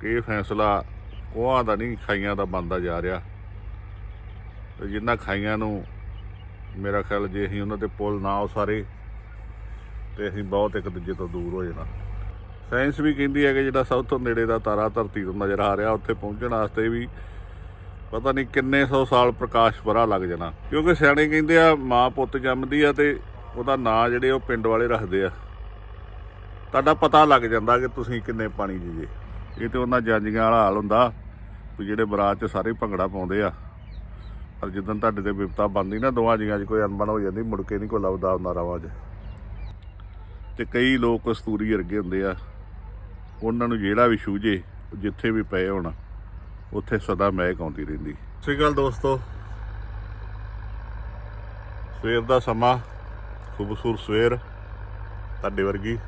ਕਿ ਇਹ ਫੈਸਲਾ ਕੋਹਾਂ ਦਾ ਨਹੀਂ, ਖਾਈਆਂ ਦਾ ਬੰਦਾ ਜਾ ਰਿਹਾ। ਤੇ ਜਿੰਨਾ ਖਾਈਆਂ ਨੂੰ ਮੇਰਾ ਖਿਆਲ ਜੇ ਅਸੀਂ ਉਹਨਾਂ ਦੇ ਪੁੱਲ ਨਾ ਉਸਾਰੇ, ਤੇ ਅਸੀਂ ਬਹੁਤ ਇੱਕ ਦੂਜੇ ਤੋਂ ਦੂਰ ਹੋ ਜਾਣਾ। ਸਾਇੰਸ ਵੀ ਕਹਿੰਦੀ ਹੈ ਕਿ ਜਿਹੜਾ ਸਭ ਤੋਂ ਨੇੜੇ ਦਾ ਤਾਰਾ ਧਰਤੀ ਤੋਂ ਨਜ਼ਰ ਆ ਰਿਹਾ, ਉੱਥੇ ਪਹੁੰਚਣ ਵਾਸਤੇ ਵੀ ਪਤਾ ਨਹੀਂ ਕਿੰਨੇ ਸੌ ਸਾਲ ਪ੍ਰਕਾਸ਼ ਵਰਾ ਲੱਗ ਜਾਣਾ। ਕਿਉਂਕਿ ਸਿਆਣੇ ਕਹਿੰਦੇ ਆ, ਮਾਂ ਪੁੱਤ ਜੰਮਦੀ ਆ ਤੇ ਉਹਦਾ ਨਾਂ ਜਿਹੜੇ ਉਹ ਪਿੰਡ ਵਾਲੇ ਰੱਖਦੇ ਆ। ਤੁਹਾਡਾ ਪਤਾ ਲੱਗ ਜਾਂਦਾ ਕਿ ਤੁਸੀਂ ਕਿੰਨੇ ਪਾਣੀ 'ਚ ਜੇ ਇਹ ਤੇ ਉਹਨਾਂ ਜਾਂਜੀਆਂ ਵਾਲਾ ਹਾਲ ਹੁੰਦਾ ਵੀ ਜਿਹੜੇ ਬਰਾਤ 'ਚ ਸਾਰੇ ਭੰਗੜਾ ਪਾਉਂਦੇ ਆ। ਪਰ ਜਦੋਂ ਤੁਹਾਡੇ ਤੇ ਵਿਪਤਾ ਬੰਦੀ ਨਾ, ਦੋਵਾਂ ਜੀਆਂ 'ਚ ਕੋਈ ਅਨਬਣ ਹੋ ਜਾਂਦੀ, ਮੁੜ ਕੇ ਨਹੀਂ ਕੋਈ ਲੱਭਦਾ ਉਹਨਾਂ ਰਾਵਾਂ 'ਚ। ਤੇ ਕਈ ਲੋਕ ਕਸਤੂਰੀ ਵਰਗੇ ਹੁੰਦੇ ਆ। ਉਹਨਾਂ ਨੂੰ ਜਿਹੜਾ ਵੀ ਛੂਝੇ ਜਿੱਥੇ ਵੀ ਪਏ ਹੋਣ, ਉੱਥੇ ਸਦਾ ਮਹਿਕ ਆਉਂਦੀ ਰਹਿੰਦੀ। ਸਹੀ ਗੱਲ ਦੋਸਤੋ। ਸਵੇਰ ਦਾ ਸਮਾਂ, ਖੂਬਸੂਰਤ ਸਵੇਰ ਤੁਹਾਡੇ ਵਰਗੀ।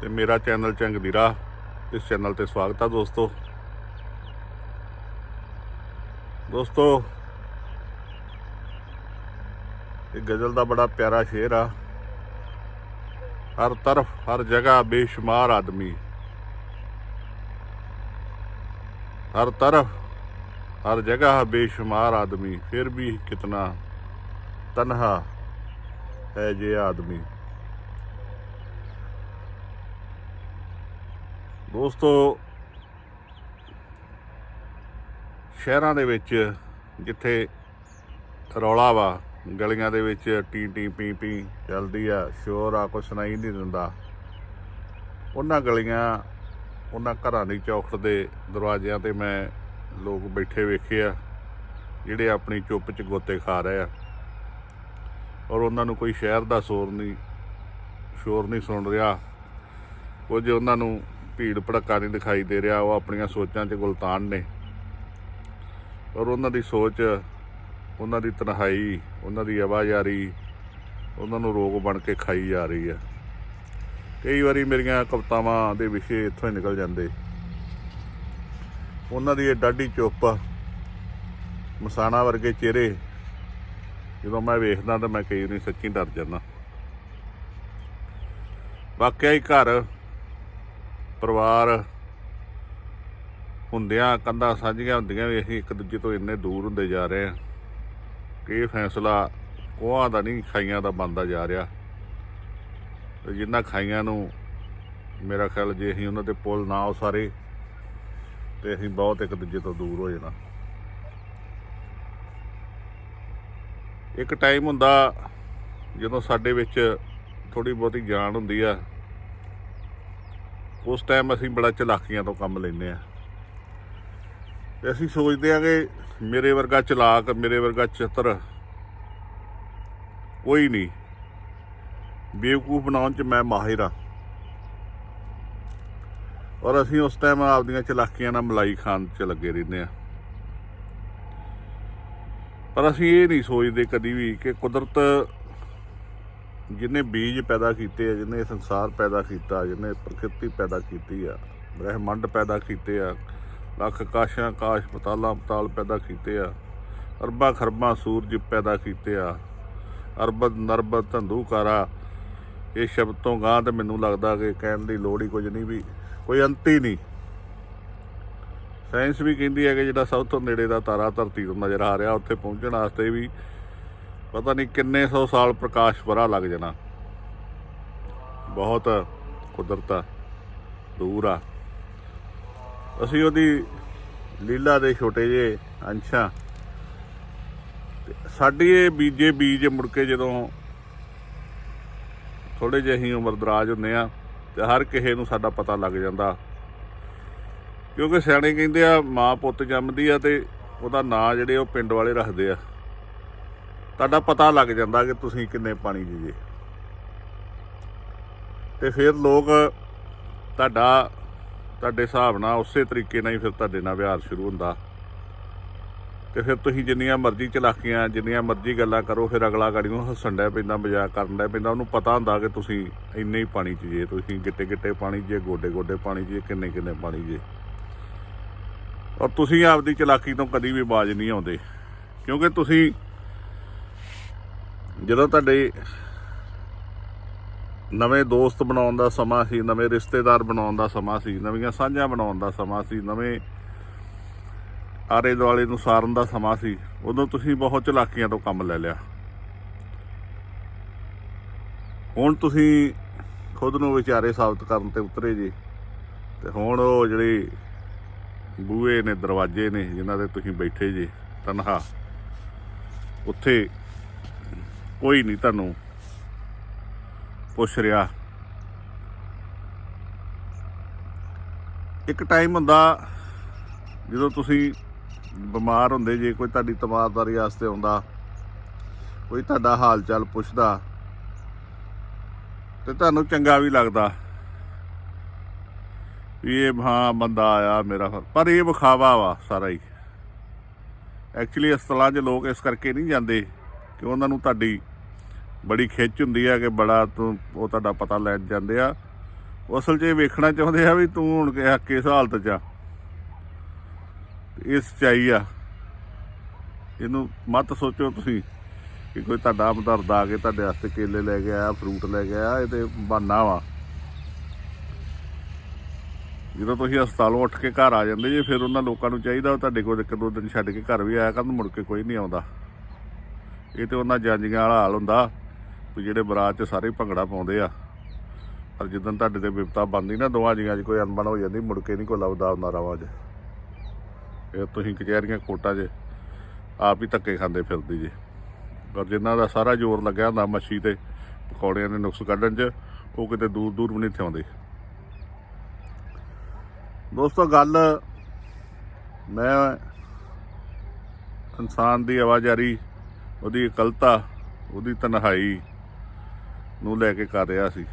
ਤੇ ਮੇਰਾ ਚੈਨਲ ਚੰਗ ਦੀ ਰਾਹ। ਇਸ ਚੈਨਲ ਤੇ ਸਵਾਗਤ ਆ ਦੋਸਤੋ। ਦੋਸਤੋ, ਇਹ ਗਜ਼ਲ ਦਾ ਬੜਾ ਪਿਆਰਾ ਸ਼ੇਰ ਆ। ਹਰ ਤਰਫ, ਹਰ ਜਗ੍ਹਾ ਬੇਸ਼ੁਮਾਰ ਆਦਮੀ। ਹਰ ਤਰਫ, ਹਰ ਜਗ੍ਹਾ ਬੇਸ਼ੁਮਾਰ ਆਦਮੀ। ਫਿਰ ਵੀ ਕਿਤਨਾ ਤਨਹਾ ਹੈ ਜੇ ਆਦਮੀ। ਦੋਸਤੋ, ਸ਼ਹਿਰਾਂ ਦੇ ਵਿੱਚ ਜਿੱਥੇ ਰੌਲਾ ਵਾ, ਗਲੀਆਂ ਦੇ ਵਿੱਚ ਟੀ ਟੀ ਪੀ ਪੀ ਚੱਲਦੀ ਆ, ਸ਼ੋਰ ਆ, ਕੁਛ ਸੁਣਾਈ ਨਹੀਂ ਦਿੰਦਾ। ਉਹਨਾਂ ਗਲੀਆਂ, ਉਹਨਾਂ ਘਰਾਂ ਦੀ ਚੌਖਟ ਦੇ ਦਰਵਾਜ਼ਿਆਂ ਤੇ ਮੈਂ ਲੋਕ ਬੈਠੇ ਵੇਖੇ ਆ, ਜਿਹੜੇ ਆਪਣੀ ਚੁੱਪ 'ਚ ਗੋਤੇ ਖਾ ਰਹੇ ਆ। ਔਰ ਉਹਨਾਂ ਨੂੰ ਕੋਈ ਸ਼ਹਿਰ ਦਾ ਸ਼ੋਰ ਨਹੀਂ ਸ਼ੋਰ ਨਹੀਂ ਸੁਣ ਰਿਹਾ। ਕੁਝ ਉਹਨਾਂ ਨੂੰ ਭੀੜ ਭੜੱਕਾ ਨਹੀਂ ਦਿਖਾਈ ਦੇ ਰਿਹਾ, ਉਹ ਆਪਣੀਆਂ ਸੋਚਾਂ 'ਚ ਗੁਲਤਾਨ ਨੇ। ਔਰ ਉਹਨਾਂ ਦੀ ਸੋਚ, ਉਹਨਾਂ ਦੀ ਤਨਹਾਈ, ਉਹਨਾਂ ਦੀ ਆਵਾਜ਼ਾਰੀ, ਉਹਨਾਂ ਨੂੰ ਰੋਗ ਬਣ ਕੇ ਖਾਈ ਜਾ ਰਹੀ ਹੈ। ਕਈ ਵਾਰੀ ਮੇਰੀਆਂ ਕਵਿਤਾਵਾਂ ਦੇ ਵਿਸ਼ੇ ਇੱਥੋਂ ਹੀ ਨਿਕਲ ਜਾਂਦੇ। ਉਹਨਾਂ ਦੀ ਇਹ ਡਾਢੀ ਚੁੱਪ, ਮਸਾਣਾ ਵਰਗੇ ਚਿਹਰੇ, ਜਦੋਂ ਮੈਂ ਵੇਖਦਾ ਤਾਂ ਮੈਂ ਕਈ ਵਾਰੀ ਸੱਚੀ ਡਰ ਜਾਂਦਾ। ਵਾਕਿਆ ਹੀ ਘਰ ਪਰਿਵਾਰ ਹੁੰਦਿਆਂ ਕੰਧਾਂ ਸਾਂਝੀਆਂ ਹੁੰਦੀਆਂ ਵੀ ਅਸੀਂ ਇੱਕ ਦੂਜੇ ਤੋਂ ਇੰਨੇ ਦੂਰ ਹੁੰਦੇ ਜਾ ਰਹੇ ਹਾਂ ਕਿ ਇਹ ਫੈਸਲਾ ਕੋਹਾਂ ਦਾ ਨਹੀਂ, ਖਾਈਆਂ ਦਾ ਬੰਦਾ ਜਾ ਰਿਹਾ। ਤੇ ਜਿੰਨਾ ਖਾਈਆਂ ਨੂੰ ਮੇਰਾ ਖਿਆਲ ਜੇ ਅਸੀਂ ਉਹਨਾਂ ਦੇ ਪੁੱਲ ਨਾ ਉਸਾਰੇ ਤੇ ਅਸੀਂ ਬਹੁਤ ਇੱਕ ਦੂਜੇ ਤੋਂ ਦੂਰ ਹੋ ਜਾਣਾ। ਇੱਕ ਟਾਈਮ ਹੁੰਦਾ ਜਦੋਂ ਸਾਡੇ ਵਿੱਚ ਥੋੜੀ ਬਹੁਤੀ ਜਾਨ ਹੁੰਦੀ ਆ ਉਸ ਟਾਈਮ ਅਸੀਂ ਬੜਾ ਚਲਾਕੀਆਂ ਤੋਂ ਕੰਮ ਲੈਂਦੇ ਆ ਤੇ ਅਸੀਂ ਸੋਚਦੇ ਆ ਕਿ ਮੇਰੇ ਵਰਗਾ ਚਲਾਕ, ਮੇਰੇ ਵਰਗਾ ਚਤਰ ਕੋਈ ਨਹੀਂ। ਬੇਵਕੂਫ ਬਣਾਉਣ ਚ ਮੈਂ ਮਾਹਿਰ ਆ ਔਰ ਅਸੀਂ ਉਸ ਟਾਈਮ ਆਪਦੀਆਂ ਚਲਾਕੀਆਂ ਨਾਲ ਮਲਾਈ ਖਾਣ ਚ ਲੱਗੇ ਰਹਿੰਦੇ ਆ ਪਰ ਅਸੀਂ ਇਹ ਨਹੀਂ ਸੋਚਦੇ ਕਦੀ ਵੀ ਕਿ ਕੁਦਰਤ ਜਿਹਨੇ ਬੀਜ ਪੈਦਾ ਕੀਤੇ ਆ ਜਿਹਨੇ ਸੰਸਾਰ ਪੈਦਾ ਕੀਤਾ ਜਿਹਨੇ ਪ੍ਰਕਿਰਤੀ ਪੈਦਾ ਕੀਤੀ ਆ, ਬ੍ਰਹਿਮੰਡ ਪੈਦਾ ਕੀਤੇ ਆ, ਲੱਖ ਕਾਸ਼ਾਂ ਆਕਾਸ਼ ਪਤਾਲਾਂ, ਪਤਾਲ ਪੈਦਾ ਕੀਤੇ ਆ, ਅਰਬਾਂ ਖਰਬਾਂ ਸੂਰਜ ਪੈਦਾ ਕੀਤੇ ਆ, ਅਰਬਦ ਨਰਬਦ ਧੰਦੂਕਾਰਾ, ਇਹ ਸ਼ਬਦ ਤੋਂ ਗਾਂ ਤੇ ਮੈਨੂੰ ਲੱਗਦਾ ਕਿ ਕਹਿਣ ਦੀ ਲੋੜ ਹੀ ਕੁਝ ਨਹੀਂ ਵੀ, ਕੋਈ ਅੰਤ ਹੀ ਨਹੀਂ। ਸਾਇੰਸ ਵੀ ਕਹਿੰਦੀ ਹੈ ਕਿ ਜਿਹੜਾ ਸਭ ਤੋਂ ਨੇੜੇ ਦਾ ਤਾਰਾ ਧਰਤੀ ਤੋਂ ਨਜ਼ਰ ਆ ਰਿਹਾ, ਉੱਥੇ ਪਹੁੰਚਣ ਵਾਸਤੇ ਵੀ ਪਤਾ ਨਹੀਂ ਕਿੰਨੇ ਸੌ ਸਾਲ ਪ੍ਰਕਾਸ਼ ਵਰਾ ਲੱਗ ਜਾਣਾ। ਬਹੁਤ ਕੁਦਰਤ ਆ, ਦੂਰ ਆ। ਅਸੀਂ ਉਹਦੀ ਲੀਲਾ ਦੇ ਛੋਟੇ ਜਿਹੇ ਅੰਸ਼ਾਂ। ਤੇ ਸਾਡੀ ਇਹ ਬੀਜੇ ਬੀਜ ਮੁੜ ਕੇ ਜਦੋਂ ਥੋੜੇ ਜਿਹੇ ਹੀ ਉਮਰ ਦਰਾਜ ਹੁੰਦੇ ਆ ਤੇ ਹਰ ਕਿਸੇ ਨੂੰ ਸਾਡਾ ਪਤਾ ਲੱਗ ਜਾਂਦਾ। ਕਿਉਂਕਿ ਸਿਆਣੇ ਕਹਿੰਦੇ ਆ ਮਾਂ ਪੁੱਤ ਜੰਮਦੀ ਆ ਤੇ ਉਹਦਾ ਨਾਂ ਜਿਹੜੇ ਉਹ ਪਿੰਡ ਵਾਲੇ ਰੱਖਦੇ ਆ। ਤੁਹਾਡਾ ਪਤਾ ਲੱਗ ਜਾਂਦਾ ਕਿ ਤੁਸੀਂ ਕਿੰਨੇ ਪਾਣੀ 'ਚ ਜੇ। ਤੇ ਫਿਰ ਲੋਕ ਤੁਹਾਡਾ, ਤੁਹਾਡੇ ਹਿਸਾਬ ਨਾਲ ਉਸੇ ਤਰੀਕੇ ਨਾਲ ਹੀ ਫਿਰ ਤੁਹਾਡੇ ਨਾਲ ਵਿਹਾਰ ਸ਼ੁਰੂ ਹੁੰਦਾ। ਤੇ ਫਿਰ ਤੁਸੀਂ ਜਿੰਨੀਆਂ ਮਰਜ਼ੀ ਚਲਾਕੀਆਂ, ਜਿੰਨੀਆਂ ਮਰਜ਼ੀ ਗੱਲਾਂ ਕਰੋ, ਫਿਰ ਅਗਲਾ ਗਾੜੀ ਨੂੰ ਹੱਸਣ ਡਿਆ ਪੈਂਦਾ, ਮਜ਼ਾਕ ਕਰਨ ਡਿਆ ਪੈਂਦਾ। ਉਹਨੂੰ ਪਤਾ ਹੁੰਦਾ ਕਿ ਤੁਸੀਂ ਇੰਨੇ ਹੀ ਪਾਣੀ 'ਚ ਜੇ, ਤੁਸੀਂ ਗਿੱਟੇ ਗਿੱਟੇ ਪਾਣੀ 'ਚ ਜੇ ਗੋਡੇ ਗੋਡੇ ਪਾਣੀ 'ਚ ਜੇ ਕਿੰਨੇ ਕਿੰਨੇ ਪਾਣੀ 'ਚ ਜੇ। ਔਰ ਤੁਸੀਂ ਆਪਦੀ ਚਲਾਕੀ ਤੋਂ ਕਦੀ ਵੀ ਬਾਜ ਨਹੀਂ ਆਉਂਦੇ, ਕਿਉਂਕਿ ਤੁਸੀਂ ਜਦੋਂ ਤੁਹਾਡੇ ਨਵੇਂ ਦੋਸਤ ਬਣਾਉਣ ਦਾ ਸਮਾਂ ਸੀ, ਨਵੇਂ ਰਿਸ਼ਤੇਦਾਰ ਬਣਾਉਣ ਦਾ ਸਮਾਂ ਸੀ, ਨਵੀਆਂ ਸਾਂਝਾਂ ਬਣਾਉਣ ਦਾ ਸਮਾਂ ਸੀ, ਨਵੇਂ ਆਰੇ ਦੁਆਲੇ ਨੂੰ ਸਾਰਨ ਦਾ ਸਮਾਂ ਸੀ, ਉਦੋਂ ਤੁਸੀਂ ਬਹੁਤ ਚਲਾਕੀਆਂ ਤੋਂ ਕੰਮ ਲੈ ਲਿਆ। ਹੁਣ ਤੁਸੀਂ ਖੁਦ ਨੂੰ ਵਿਚਾਰੇ ਸਾਬਤ ਕਰਨ ਤੇ ਉਤਰੇ ਜੀ, ਤੇ ਹੁਣ ਉਹ ਜਿਹੜੇ ਬੂਹੇ ਨੇ, ਦਰਵਾਜ਼ੇ ਨੇ, ਜਿਨ੍ਹਾਂ ਦੇ ਤੁਸੀਂ ਬੈਠੇ ਜੀ, ਤਨਹਾ, ਉੱਥੇ ਕੋਈ ਨਹੀਂ ਤੁਹਾਨੂੰ ਪੁੱਛ ਰਿਹਾ। ਇੱਕ ਟਾਈਮ ਹੁੰਦਾ ਜਦੋਂ ਤੁਸੀਂ ਬਿਮਾਰ ਹੁੰਦੇ, ਜੇ ਕੋਈ ਤੁਹਾਡੀ ਤਮਾਰਦਾਰੀ ਵਾਸਤੇ ਆਉਂਦਾ, ਕੋਈ ਤੁਹਾਡਾ ਹਾਲ ਚਾਲ ਪੁੱਛਦਾ, ਤੇ ਤੁਹਾਨੂੰ ਚੰਗਾ ਵੀ ਲੱਗਦਾ ਵੀ ਇਹ ਹਾਂ ਬੰਦਾ ਆਇਆ ਮੇਰਾ ਪਰ ਇਹ ਵਿਖਾਵਾ ਵਾ ਸਾਰਾ ਹੀ। ਐਕਚੁਅਲੀ ਹਸਪਤਾਲਾਂ 'ਚ ਲੋਕ ਇਸ ਕਰਕੇ ਨਹੀਂ ਜਾਂਦੇ ਕਿ ਉਹਨਾਂ ਨੂੰ ਤੁਹਾਡੀ ਬੜੀ ਖਿੱਚ ਹੁੰਦੀ ਆ ਕਿ ਬੜਾ ਤੂੰ, ਉਹ ਤੁਹਾਡਾ ਪਤਾ ਲੈ ਜਾਂਦੇ ਆ। ਅਸਲ 'ਚ ਇਹ ਵੇਖਣਾ ਚਾਹੁੰਦੇ ਆ ਵੀ ਤੂੰ ਹੁਣ ਕਿ- ਕਿਸ ਹਾਲਤ 'ਚ ਆ। ਤੇ ਇਹ ਸੱਚਾਈ ਆ। ਇਹਨੂੰ ਮਤ ਸੋਚੋ ਤੁਸੀਂ ਕਿ ਕੋਈ ਤੁਹਾਡਾ ਹਮਦਰਦ ਆ ਕੇ ਤੁਹਾਡੇ ਵਾਸਤੇ ਕੇਲੇ ਲੈ ਕੇ ਆਇਆ ਫਰੂਟ ਲੈ ਕੇ ਆਇਆ, ਇਹ ਤੇ ਬਹਾਨਾ ਵਾ। ਜਦੋਂ ਤੁਸੀਂ ਹਸਪਤਾਲੋਂ ਉੱਠ ਕੇ ਘਰ ਆ ਜਾਂਦੇ ਜੇ, ਫਿਰ ਉਹਨਾਂ ਲੋਕਾਂ ਨੂੰ ਚਾਹੀਦਾ ਤੁਹਾਡੇ ਕੋਲ ਇੱਕ ਦੋ ਦਿਨ ਛੱਡ ਕੇ ਘਰ ਵੀ ਆਇਆ ਕਰਨ, ਮੁੜ ਕੇ ਕੋਈ ਨਹੀਂ ਆਉਂਦਾ। ਇਹ ਤੇ ਉਹਨਾਂ ਜਾਂਜੀਆਂ ਵਾਲਾ ਹਾਲ ਹੁੰਦਾ। ਵੀ ਜਿਹੜੇ ਬਰਾਤ 'ਚ ਸਾਰੇ ਭੰਗੜਾ ਪਾਉਂਦੇ ਆ। ਪਰ ਜਦੋਂ ਤੁਹਾਡੇ ਤੇ ਵਿਪਤਾ ਬੰਦੀ ਨਾ, ਦੋਵਾਂ ਜੀਆਂ 'ਚ ਕੋਈ ਅਨਬਣ ਹੋ ਜਾਂਦੀ, ਮੁੜ ਕੇ ਨਹੀਂ ਕੋਈ ਲੱਭਦਾ ਹੁੰਦਾ ਰਵਾਂ 'ਚ। ਇਹ ਤੁਸੀਂ ਕਚਹਿਰੀਆਂ ਕੋਟਾਂ 'ਚ ਆਪ ਹੀ ਧੱਕੇ ਖਾਂਦੇ ਫਿਰਦੇ ਜੀ। ਪਰ ਜਿਨ੍ਹਾਂ ਦਾ ਸਾਰਾ ਜ਼ੋਰ ਲੱਗਿਆ ਹੁੰਦਾ ਮੱਛੀ ਤੇ ਪਕੌੜਿਆਂ ਦੇ ਨੁਕਸ ਕੱਢਣ 'ਚ, ਉਹ ਕਿਤੇ ਦੂਰ ਦੂਰ ਵੀ ਨਹੀਂ ਥਿਆਉਂਦੇ ਦੋਸਤੋ, ਗੱਲ ਮੈਂ ਇਨਸਾਨ ਦੀ ਆਵਾਜ਼ਾਰੀ, ਉਹਦੀ ਇਕਲਤਾ, ਉਹਦੀ ਤਨਹਾਈ ਨੂੰ ਲੈ ਕੇ ਕਰ ਰਿਹਾ ਸੀ।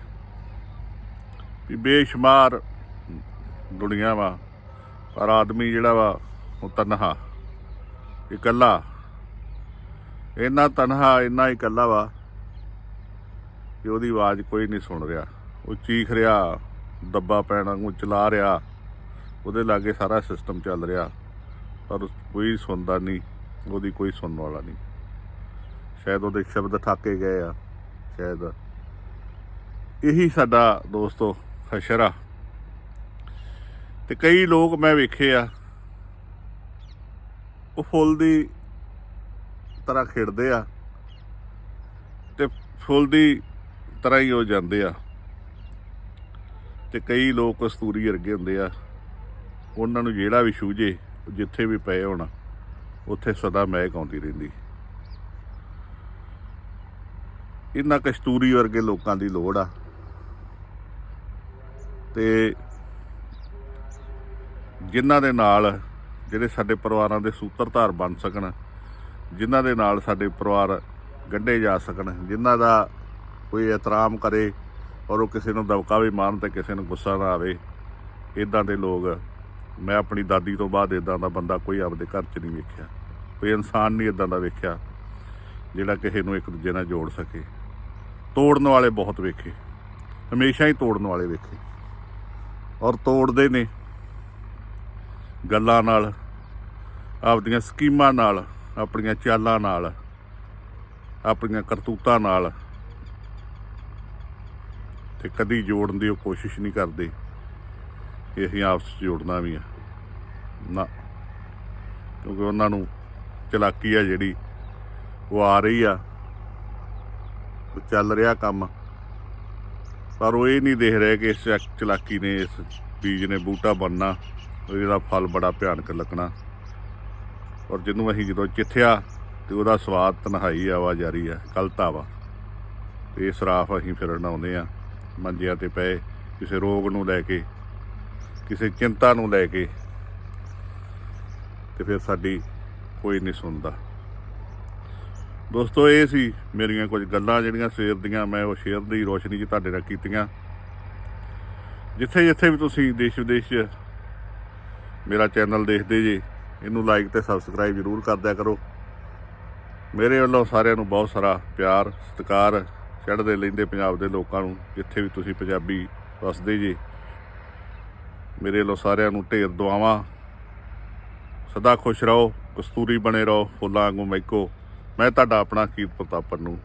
ਵੀ ਬੇਸ਼ੁਮਾਰ ਦੁਨੀਆ ਵਾ, ਪਰ ਆਦਮੀ ਜਿਹੜਾ ਵਾ, ਉਹ ਤਨਹਾ ਇਕੱਲਾ। ਇੰਨਾ ਤਨਹਾ, ਇੰਨਾ ਇਕੱਲਾ ਵਾ ਕਿ ਉਹਦੀ ਆਵਾਜ਼ ਕੋਈ ਨਹੀਂ ਸੁਣ ਰਿਹਾ। ਉਹ ਚੀਖ ਰਿਹਾ, ਦੱਬਾ ਪੈਣਾ ਨੂੰ ਚਲਾ ਰਿਹਾ। ਉਹਦੇ ਲਾਗੇ ਸਾਰਾ ਸਿਸਟਮ ਚੱਲ ਰਿਹਾ, ਪਰ ਕੋਈ ਸੁਣਦਾ ਨਹੀਂ, ਉਹਦੀ ਕੋਈ ਸੁਣਨ ਵਾਲਾ ਨਹੀਂ। ਸ਼ਾਇਦ ਉਹਦੇ ਸ਼ਬਦ ਠਾਕੇ ਗਏ ਆ, ਸ਼ਾਇਦ ਇਹੀ ਸਾਡਾ ਦੋਸਤੋ ਹਸ਼ਰਾ। ਤੇ ਕਈ ਲੋਕ ਮੈਂ ਵੇਖੇ ਆ, ਉਹ ਫੁੱਲ ਦੀ ਤਰ੍ਹਾਂ ਖਿੜਦੇ ਆ ਤੇ ਫੁੱਲ ਦੀ ਤਰ੍ਹਾਂ ਹੀ ਹੋ ਜਾਂਦੇ ਆ। ਤੇ ਕਈ ਲੋਕ ਕਸਤੂਰੀ ਵਰਗੇ ਹੁੰਦੇ ਆ, ਉਹਨਾਂ ਨੂੰ ਜਿਹੜਾ ਵੀ ਛੂਝੇ ਉਹ ਜਿੱਥੇ ਵੀ ਪਏ ਹੋਣ, ਉੱਥੇ ਸਦਾ ਮਹਿਕ ਆਉਂਦੀ ਰਹਿੰਦੀ। ਇਹਨਾਂ ਕਸਤੂਰੀ ਵਰਗੇ ਲੋਕਾਂ ਦੀ ਲੋੜ ਆ। ਤੇ ਜਿਨ੍ਹਾਂ ਦੇ ਨਾਲ ਜਿਹੜੇ ਸਾਡੇ ਪਰਿਵਾਰਾਂ ਦੇ ਸੂਤਰਧਾਰ ਬਣ ਸਕਣ, ਜਿਨ੍ਹਾਂ ਦੇ ਨਾਲ ਸਾਡੇ ਪਰਿਵਾਰ ਗੰਢੇ ਜਾ ਸਕਣ, ਜਿਨ੍ਹਾਂ ਦਾ ਕੋਈ ਇਤਰਾਮ ਕਰੇ ਔਰ ਉਹ ਕਿਸੇ ਨੂੰ ਦਬਕਾ ਵੀ ਮਾਰਨ ਤੇ ਕਿਸੇ ਨੂੰ ਗੁੱਸਾ ਨਾ ਆਵੇ ਇਦਾਂ ਦੇ ਲੋਕ, ਮੈਂ ਆਪਣੀ ਦਾਦੀ ਤੋਂ ਬਾਅਦ ਇਦਾਂ ਦਾ ਬੰਦਾ ਕੋਈ ਆਪਦੇ ਘਰ 'ਚ ਨਹੀਂ ਵੇਖਿਆ, ਕੋਈ ਇਨਸਾਨ ਨਹੀਂ ਇਦਾਂ ਦਾ ਵੇਖਿਆ ਜਿਹੜਾ ਕਿਸੇ ਨੂੰ ਇੱਕ ਦੂਜੇ ਨਾਲ ਜੋੜ ਸਕੇ। ਤੋੜਨ ਵਾਲੇ ਬਹੁਤ ਵੇਖੇ, ਹਮੇਸ਼ਾ ਹੀ ਤੋੜਨ ਵਾਲੇ ਵੇਖੇ। ਔਰ ਤੋੜਦੇ ਨੇ ਗੱਲਾਂ ਨਾਲ, ਆਪਦੀਆਂ ਸਕੀਮਾਂ ਨਾਲ, ਆਪਣੀਆਂ ਚਾਲਾਂ ਨਾਲ, ਆਪਣੀਆਂ ਕਰਤੂਤਾਂ ਨਾਲ। ਤੇ ਕਦੀ ਜੋੜਨ ਦੀ ਉਹ ਕੋਸ਼ਿਸ਼ ਨਹੀਂ ਕਰਦੇ। ਕਿ ਅਸੀਂ ਆਪਸ ਜੋੜਨਾ ਵੀ ਆ। ਨਾ। ਕਿਉਂਕਿ ਉਹਨਾਂ ਨੂੰ ਚਲਾਕੀ ਆ ਜਿਹੜੀ, ਉਹ ਆ ਰਹੀ ਆ। ਚੱਲ ਰਿਹਾ ਕੰਮ। ਪਰ ਉਹ ਇਹ ਨਹੀਂ ਦੇਖ ਰਹੇ ਕਿ ਇਸ ਚੱਕ- ਚਲਾਕੀ ਨੇ ਇਸ ਬੀਜ ਨੇ ਬੂਟਾ ਬਣਨਾ ਉਹ ਇਹਦਾ ਫਲ ਬੜਾ ਭਿਆਨਕ ਲੱਗਣਾ। ਔਰ ਜਿਹਨੂੰ ਅਸੀਂ ਜਦੋਂ ਚਿੱਥਿਆ ਤੇ ਉਹਦਾ ਸਵਾਦ ਤਨਹਾਈ ਆਵਾ ਜਾਰੀ ਆ ਕਲਤਾ ਵਾ ਤੇ ਇਹ ਸਰਾਫ ਅਸੀਂ ਫਿਰਨ ਆਉਂਦੇ ਆ, ਮੰਜਿਆਂ ਤੇ ਪਏ, ਕਿਸੇ ਰੋਗ ਨੂੰ ਲੈ ਕੇ, ਕਿਸੇ ਚਿੰਤਾ ਨੂੰ ਲੈ ਕੇ, ਤੇ ਫਿਰ ਸਾਡੀ ਕੋਈ ਨਹੀਂ ਸੁਣਦਾ। ਦੋਸਤੋ, ਇਹ ਸੀ ਮੇਰੀਆਂ ਕੁਝ ਗੱਲਾਂ ਜਿਹੜੀਆਂ ਸਵੇਰ ਦੀਆਂ ਮੈਂ ਉਹ ਸ਼ੇਅਰ ਦੀ ਰੋਸ਼ਨੀ 'ਚ ਤੁਹਾਡੇ ਨਾਲ ਕੀਤੀਆਂ। ਜਿੱਥੇ ਜਿੱਥੇ ਵੀ ਤੁਸੀਂ ਦੇਸ਼ ਵਿਦੇਸ਼ 'ਚ ਮੇਰਾ ਚੈਨਲ ਦੇਖਦੇ ਜੇ, ਇਹਨੂੰ ਲਾਈਕ ਤੇ ਸਬਸਕ੍ਰਾਈਬ ਜ਼ਰੂਰ ਕਰ ਦਿਆ ਕਰੋ। ਮੇਰੇ ਵੱਲੋਂ ਸਾਰਿਆਂ ਨੂੰ ਬਹੁਤ ਸਾਰਾ ਪਿਆਰ, ਸਤਿਕਾਰ, ਚੜ੍ਹਦੇ ਲੈਂਦੇ ਪੰਜਾਬ ਦੇ ਲੋਕਾਂ ਨੂੰ, ਜਿੱਥੇ ਵੀ ਤੁਸੀਂ ਪੰਜਾਬੀ ਵਸਦੇ ਜੇ। ਮੇਰੇ ਵੱਲੋਂ ਸਾਰਿਆਂ ਨੂੰ ਢੇਰ ਦੁਆਵਾਂ। ਸਦਾ ਖੁਸ਼ ਰਹੋ, ਕਸਤੂਰੀ ਬਣੇ ਰਹੋ, ਫੁੱਲਾਂ ਵਾਂਗੂ ਮਹਿਕੋ। ਮੈਂ ਤੁਹਾਡਾ ਆਪਣਾ ਕੀਰਤ ਪ੍ਰਤਾਪਨ ਨੂੰ